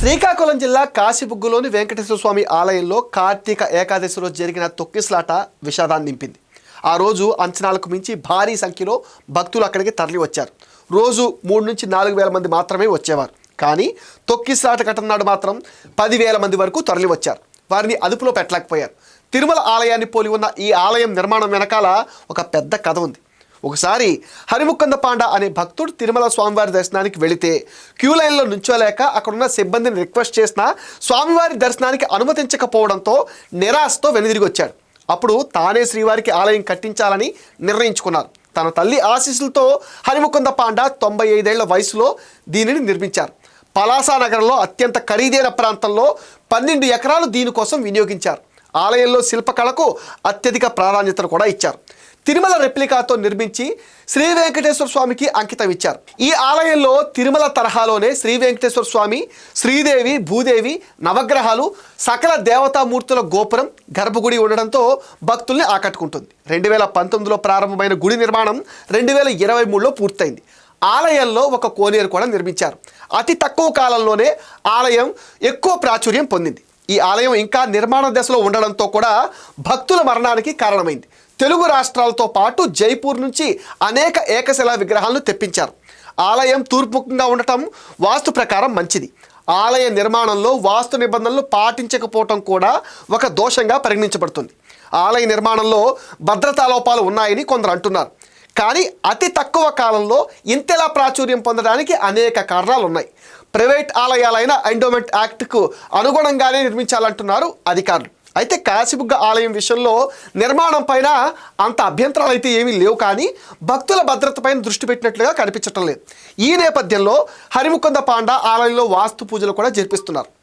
శ్రీకాకుళం జిల్లా కాశీబుగ్గులోని వెంకటేశ్వర స్వామి ఆలయంలో కార్తీక ఏకాదశి రోజు జరిగిన తొక్కిసలాట విషాదాన్ని నింపింది. ఆ రోజు అంచనాలకు మించి భారీ సంఖ్యలో భక్తులు అక్కడికి తరలి వచ్చారు రోజు మూడు నుంచి నాలుగు వేల మంది మాత్రమే వచ్చేవారు. కానీ తొక్కిసలాట ఘటన నాడు మాత్రం పదివేల మంది వరకు తరలి వచ్చారు వారిని అదుపులో పెట్టలేకపోయారు. తిరుమల ఆలయాన్ని పోలి ఉన్న ఈ ఆలయం నిర్మాణం వెనకాల ఒక పెద్ద కథ ఉంది. ఒకసారి హరిముకుంద పాండ అనే భక్తుడు తిరుమల స్వామివారి దర్శనానికి వెళితే క్యూ లైన్లో నుంచోలేక అక్కడున్న సిబ్బందిని రిక్వెస్ట్ చేసినా స్వామివారి దర్శనానికి అనుమతించకపోవడంతో నిరాశతో వెనుదిరిగి వచ్చాడు. అప్పుడు తానే శ్రీవారికి ఆలయం కట్టించాలని నిర్ణయించుకున్నారు. తన తల్లి ఆశీస్సులతో హరిముకుంద పాండ తొంభై ఐదేళ్ళ వయసులో దీనిని నిర్మించారు. పలాసా నగరంలో అత్యంత ఖరీదైన ప్రాంతంలో పన్నెండు ఎకరాలు దీనికోసం వినియోగించారు. ఆలయంలో శిల్పకళకు అత్యధిక ప్రాధాన్యతను కూడా ఇచ్చారు. తిరుమల రెప్లికాతో నిర్మించి శ్రీ వెంకటేశ్వర స్వామికి అంకితం ఇచ్చారు ఈ ఆలయంలో తిరుమల తరహాలోనే శ్రీ వెంకటేశ్వర స్వామి శ్రీదేవి భూదేవి నవగ్రహాలు సకల దేవతామూర్తుల గోపురం గర్భగుడి ఉండడంతో భక్తుల్ని ఆకట్టుకుంటుంది. రెండు వేల పంతొమ్మిదిలో ప్రారంభమైన గుడి నిర్మాణం రెండు వేల ఇరవై మూడులో పూర్తయింది. ఆలయంలో ఒక కోనేరు కూడా నిర్మించారు. అతి తక్కువ కాలంలోనే ఆలయం ఎక్కువ ప్రాచుర్యం పొందింది. ఈ ఆలయం ఇంకా నిర్మాణ దశలో ఉండడంతో కూడా భక్తుల మరణానికి కారణమైంది. తెలుగు రాష్ట్రాలతో పాటు జైపూర్ నుంచి అనేక ఏకశిలా విగ్రహాలను తెప్పించారు. ఆలయం తూర్పుముఖంగా ఉండటం వాస్తు ప్రకారం మంచిది. ఆలయ నిర్మాణంలో వాస్తు నిబంధనలు పాటించకపోవటం కూడా ఒక దోషంగా పరిగణించబడుతుంది. ఆలయ నిర్మాణంలో భద్రతా లోపాలు ఉన్నాయని కొందరు అంటున్నారు. కానీ అతి తక్కువ కాలంలో ఇంతలా ప్రాచుర్యం పొందడానికి అనేక కారణాలు ఉన్నాయి. ప్రైవేట్ ఆలయాలైన ఎండోమెంట్ యాక్ట్కు అనుగుణంగానే నిర్మించాలంటున్నారు అధికారులు. అయితే కాశీబుగ్గ ఆలయం విషయంలో నిర్మాణం పైన అంత అభ్యంతరాలు అయితే ఏమీ లేవు కానీ భక్తుల భద్రతపైన దృష్టి పెట్టినట్లుగా కనిపించటం లేదు. ఈ నేపథ్యంలో హరిముకుంద పాండ ఆలయంలో వాస్తు పూజలు కూడా జరిపిస్తున్నారు.